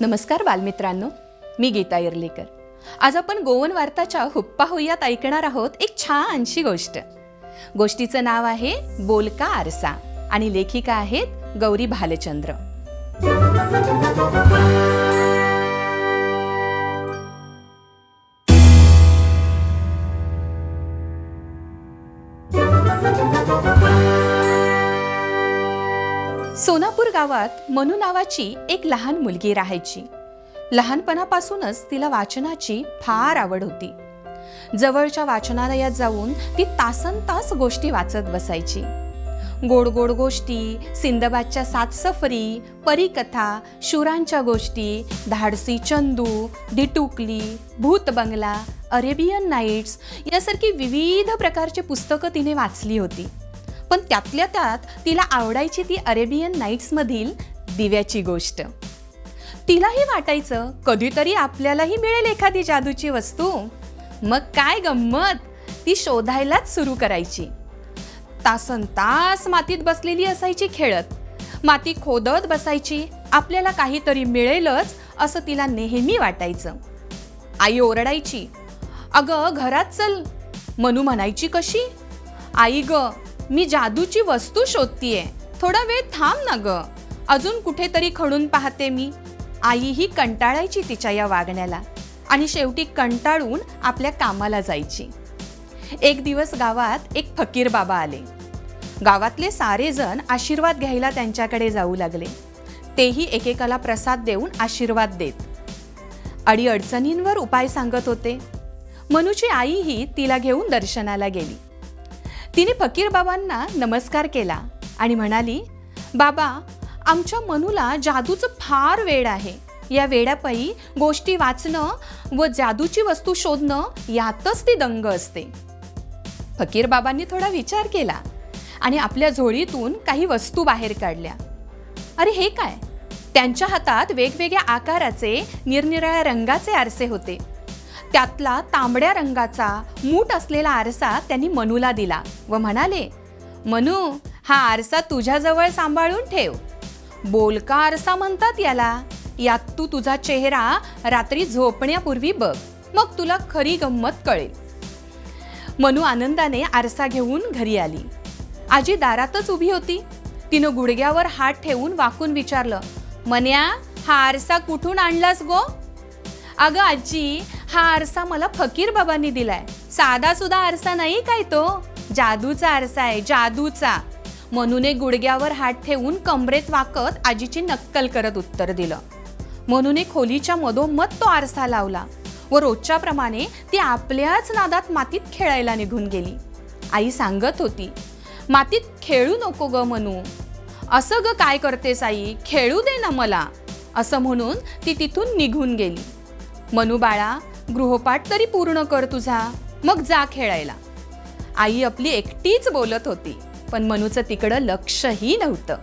नमस्कार बालमित्रांनो मी गीता इर्लेकर आज आपण गोवन वार्ताच्या हुप्पा होयात ऐकणार आहोत एक छानशी गोष्ट. गोष्टीचं नाव आहे बोलका आरसा आणि लेखिका आहेत गौरी भालचंद्र. सोनापूर गावात मनु नावाची एक लहान मुलगी राहायची. लहानपणापासूनच तिला वाचनाची फार आवड होती. जवळच्या वाचनालयात जाऊन ती तासन तास गोष्टी वाचत बसायची. गोड गोड गोष्टी सिंदबादच्या सात सफरी परिकथा शुरांच्या गोष्टी धाडसी चंदू डिटुकली भूत बंगला अरेबियन नाईट्स यासारखी विविध प्रकारची पुस्तकं तिने वाचली होती. पण त्यातल्या त्यात तिला आवडायची ती अरेबियन नाईट्समधील दिव्याची गोष्ट. तिलाही वाटायचं कधीतरी आपल्यालाही मिळेल एखादी जादूची वस्तू. मग काय गंमत? ती शोधायलाच सुरू करायची. तासन तास मातीत बसलेली असायची खेळत. माती खोदत बसायची आपल्याला काहीतरी मिळेलच असं तिला नेहमी वाटायचं. आई ओरडायची अगं घरात चल. मनू म्हणायची कशी? आई ग मी जादूची वस्तू शोधतीये. थोडा वेळ थांब ना ग. अजून कुठेतरी खडून पाहते मी. आई ही कंटाळायची तिच्या या वागण्याला आणि शेवटी कंटाळून आपल्या कामाला जायची. एक दिवस गावात एक फकीर बाबा आले. गावातले सारेजण आशीर्वाद घ्यायला त्यांच्याकडे जाऊ लागले. तेही एकेकाला प्रसाद देऊन आशीर्वाद देत. अडीअडचणींवर उपाय सांगत होते. मनूची आईही तिला घेऊन दर्शनाला गेली. तिने फकीर बाबांना नमस्कार केला आणि म्हणाली बाबा आमच्या मनूला जादूचं फार वेळ आहे. या वेड्यापायी गोष्टी वाचणं व जादूची वस्तू शोधणं यातच ती दंग असते. फकीर बाबांनी थोडा विचार केला आणि आपल्या झोळीतून काही वस्तू बाहेर काढल्या. अरे हे काय? त्यांच्या हातात वेगवेगळ्या आकाराचे निरनिराळ्या रंगाचे आरसे होते. त्यातला तांबड्या रंगाचा मूठ असलेला आरसा त्यांनी मनूला दिला व म्हणाले मनू हा आरसा तुझ्याजवळ सांभाळून ठेव. बोलका आरसा म्हणतात याला. यात तू तुझा चेहरा रात्री झोपण्यापूर्वी बघ. मग तुला खरी गंमत कळेल. मनू आनंदाने आरसा घेऊन घरी आली. आजी दारातच उभी होती. तिनं गुडघ्यावर हात ठेवून वाकून विचारलं मन्या हा आरसा कुठून आणलास गो? अगं आजी हा आरसा मला फकीर बाबांनी दिलाय. साधा सुद्धा आरसा नाही काय तो? जादूचा आरसा आहे जादूचा. मनूने गुडघ्यावर हात ठेवून कमरेत वाकत आजीची नक्कल करत उत्तर दिलं. मनूने खोलीच्या मधोमध तो आरसा लावला व रोजच्याप्रमाणे ती आपल्याच नादात मातीत खेळायला निघून गेली. आई सांगत होती मातीत खेळू नको ग मनू. असं ग काय करतेस आई? खेळू दे ना मला. असं म्हणून ती तिथून निघून गेली. मनू बाळा गृहपाठ तरी पूर्ण कर तुझा. मग जा खेळायला. आई आपली एकटीच बोलत होती पण मनूचं तिकडं लक्षही नव्हतं.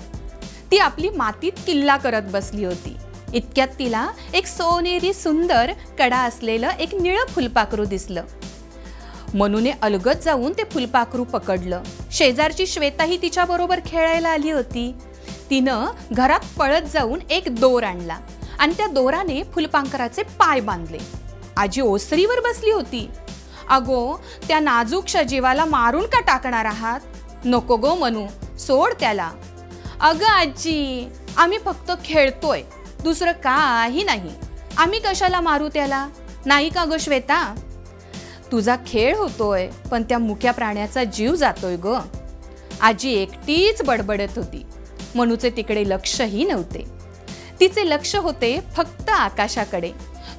ती आपली मातीत किल्ला करत बसली होती. इतक्यात तिला एक सोनेरी सुंदर कडा असलेलं एक निळं फुलपाखरू दिसलं. मनूने अलगत जाऊन ते फुलपाखरू पकडलं. शेजारची श्वेताही तिच्याबरोबर खेळायला आली होती. तिनं घरात पळत जाऊन एक दोर आणला आणि त्या दोराने फुलपाखराचे पाय बांधले. आजी ओसरीवर बसली होती. अगो त्या नाजूकशा जीवाला मारून का टाकणार आहात? नको गो मनू सोड त्याला. अगं आजी आम्ही फक्त खेळतोय दुसरं काही नाही. आम्ही कशाला मारू त्याला? नाही का गं श्वेता? तुझा खेळ होतोय पण त्या मुक्या प्राण्याचा जीव जातोय ग. आजी एकटीच बडबडत होती. मनूचे तिकडे लक्षही नव्हते. तिचे लक्ष होते फक्त आकाशाकडे.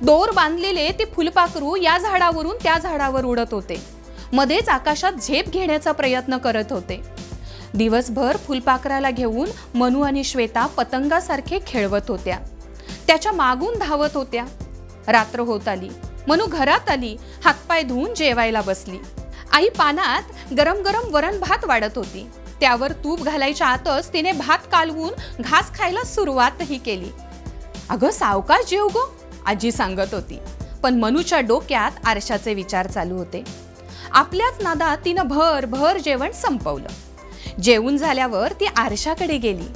दोर बांधलेले ते फुलपाखरू या झाडावरून त्या झाडावर उडत होते. मध्येच आकाशात झेप घेण्याचा प्रयत्न करत होते. दिवसभर फुलपाखराला घेऊन मनू आणि श्वेता पतंगासारखे खेळवत होत्या. त्याच्या मागून धावत होत्या. रात्र होत आली. मनू घरात आली. हातपाय धुवून जेवायला बसली. आई पानात गरम गरम वरण भात वाढत होती. त्यावर तूप घालायच्या आतच तिने भात कालवून घास खायला सुरुवातही केली. अगं सावकाश जेव गो. आजी सांगत होती. पण मनूच्या डोक्यात आरशाचे विचार चालू होते. आपल्याच नादात तिनं भर भर जेवण संपवलं. जेवून झाल्यावर ती आरशाकडे गेली.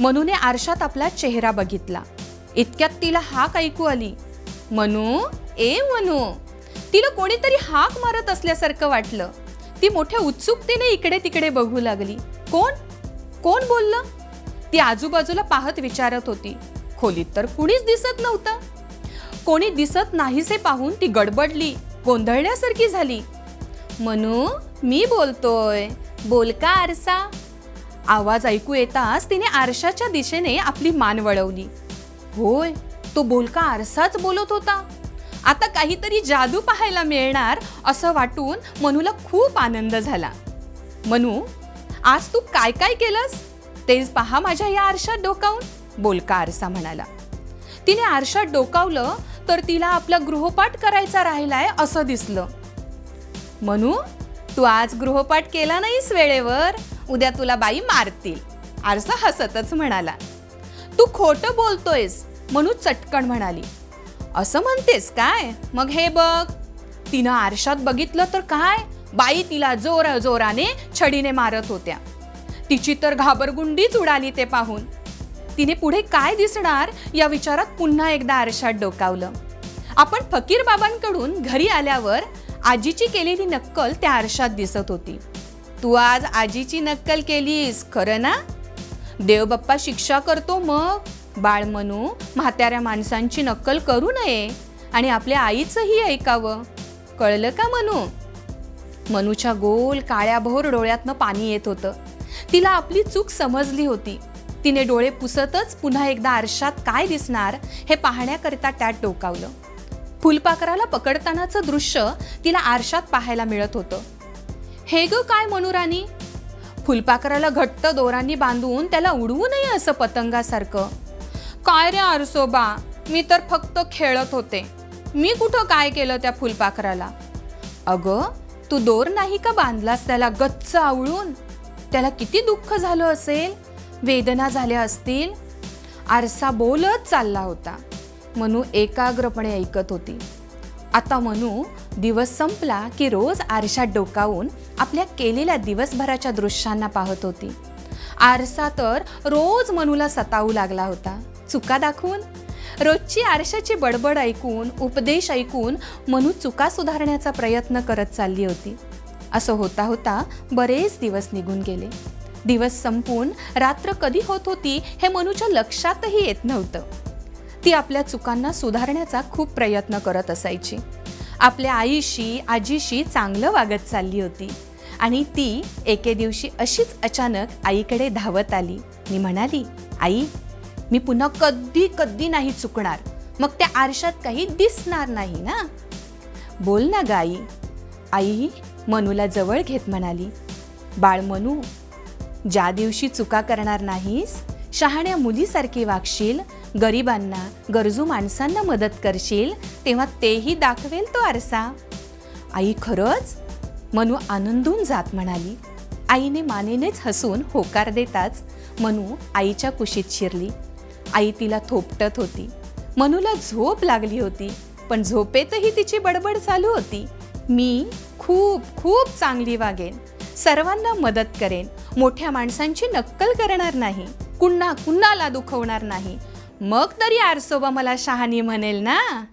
मनूने आरशात आपला चेहरा बघितला. इतक्यात तिला हाक ऐकू आली. मनू ए मनू. तिला कोणीतरी हाक मारत असल्यासारखं वाटलं. ती मोठ्या उत्सुकतेने इकडे तिकडे बघू लागली. कोण? कोण बोललं? ती आजूबाजूला पाहत विचारत होती. खोलीत तर कुणीच दिसत नव्हतं. कोणी दिसत नाहीसे पाहून ती गडबडली गोंधळण्यासारखी झाली. मनू मी बोलतोय. बोल का आरसा? आवाज ऐकू येताच तिने आरशाच्या दिशेने आपली मान वळवली. होय तो बोलका आरसाच बोलत होता? आता काहीतरी जादू पाहायला मिळणार असं वाटून मनूला खूप आनंद झाला. मनू आज तू काय काय केलंस? तेच पहा माझ्या या आरशात डोकावून बोलका आरसा म्हणाला. तिने आरशात डोकावलं तर तिला आपला गृहपाठ करायचा राहिलाय असं दिसलं. म्हणू तू आज गृहपाठ केला नाहीस वेळेवर. उद्या तुला बाई मारतील. आरसा हसतच म्हणाला. तू खोटं बोलतोयस म्हणून चटकन म्हणाली. असं म्हणतेस काय? मग हे बघ. तिनं आरशात बघितलं तर काय? बाई तिला जोर जोराने छडीने मारत होत्या. तिची तर घाबरगुंडीच उडाली ते पाहून. तिने पुढे काय दिसणार या विचारात पुन्हा एकदा आरशात डोकावलं. आपण फकीर बाबांकडून घरी आल्यावर आजीची केलेली नक्कल त्या आरशात दिसत होती. तू आज आजीची नक्कल केलीस खरं ना? देवबाप्पा शिक्षा करतो मग. बाळ म्हणू म्हाताऱ्या माणसांची नक्कल करू नये आणि आपल्या आईचंही ऐकावं. कळलं का मनू? मनूच्या गोल काळ्याभोर डोळ्यातनं पाणी येत होतं. तिला आपली चूक समजली होती. तिने डोळे पुसतच पुन्हा एकदा आरशात काय दिसणार हे पाहण्याकरिता त्यात डोकावलं. फुलपाखराला पकडतानाचं दृश्य तिला आरशात पाहायला मिळत होतं. हे ग काय मनुरानी? फुलपाखराला घट्ट दोरांनी बांधून त्याला उडवू नये असं पतंगासारखं. काय रे आरसोबा? मी तर फक्त खेळत होते. मी कुठं काय केलं त्या फुलपाखराला? अगं तू दोर नाही का बांधलास त्याला गच्च आवळून? त्याला किती दुःख झालं असेल? वेदना झाल्या असतील आरसा बोलत चालला होता. मनू एकाग्रपणे ऐकत होती. आता मनू दिवस संपला की रोज आरशात डोकावून आपल्या केलेल्या दिवसभराच्या दृश्यांना पाहत होती. आरसा तर रोज मनूला सतावू लागला होता. चुका दाखवून? रोजची आरशाची बडबड ऐकून उपदेश ऐकून मनू चुका सुधारण्याचा प्रयत्न करत चालली होती. असं होता होता बरेच दिवस निघून गेले. दिवस संपून रात्र कधी होत होती हे मनूच्या लक्षातही येत नव्हतं. ती आपल्या चुकांना सुधारण्याचा खूप प्रयत्न करत असायची. आपल्या आईशी आजीशी चांगलं वागत चालली होती आणि ती एके दिवशी अशीच अचानक आईकडे धावत आली. मी म्हणाली आई मी पुन्हा कधी कधी नाही चुकणार. मग त्या आरशात काही दिसणार नाही ना? बोल ना ग आई. आई मनूला जवळ घेत म्हणाली बाळ मनू ज्या दिवशी चुका करणार नाहीस शहाण्या मुलीसारखी वागशील गरिबांना गरजू माणसांना मदत करशील तेव्हा तेही दाखवेल तो आरसा. आई खरंच मनू आनंदून जात म्हणाली. आईने मानेनेच हसून होकार देताच मनू आईच्या कुशीत शिरली. आई तिला थोपटत होती. मनूला झोप लागली होती पण झोपेतही तिची बडबड चालू होती. मी खूप खूप चांगली वागेन. सर्वांना मदत करेन. मोठ्या माणसांची नक्कल करणार नाही. कुणा कुणाला दुखवणार नाही. मग तरी आरसोबा मला शहाणी म्हणेल ना?